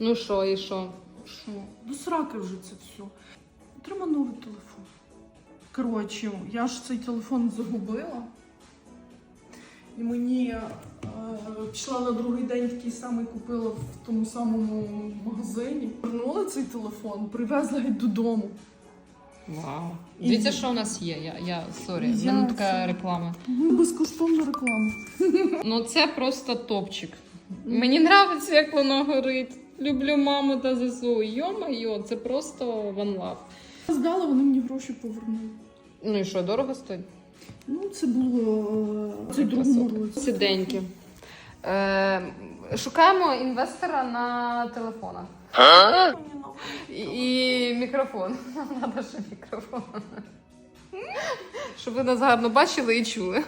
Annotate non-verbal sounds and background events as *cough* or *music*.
Ну що, і що? Що? До сраки вже це все. Треба новий телефон. Коротше, я ж цей телефон загубила. І мені е, пішла на другий день такий самий купила в тому самому магазині. Вернула цей телефон, привезла геть додому. Вау. І- Дивіться, що у нас є. Я, я сорі, Я минутка це- реклами. Ну, безкоштовна реклама. Ну це просто топчик. Мені подобається, як воно горить. Люблю маму та ЗСУ. Йо-майо, це просто one love. Здала, вони мені гроші повернули. Ну і що, дорого стоїть? Ну, це було е, це в другому році. Сиденьки. Е, шукаємо інвестора на телефонах. І, і мікрофон. *laughs* Нам треба ще мікрофон. Щоб ви нас гарно бачили і чули.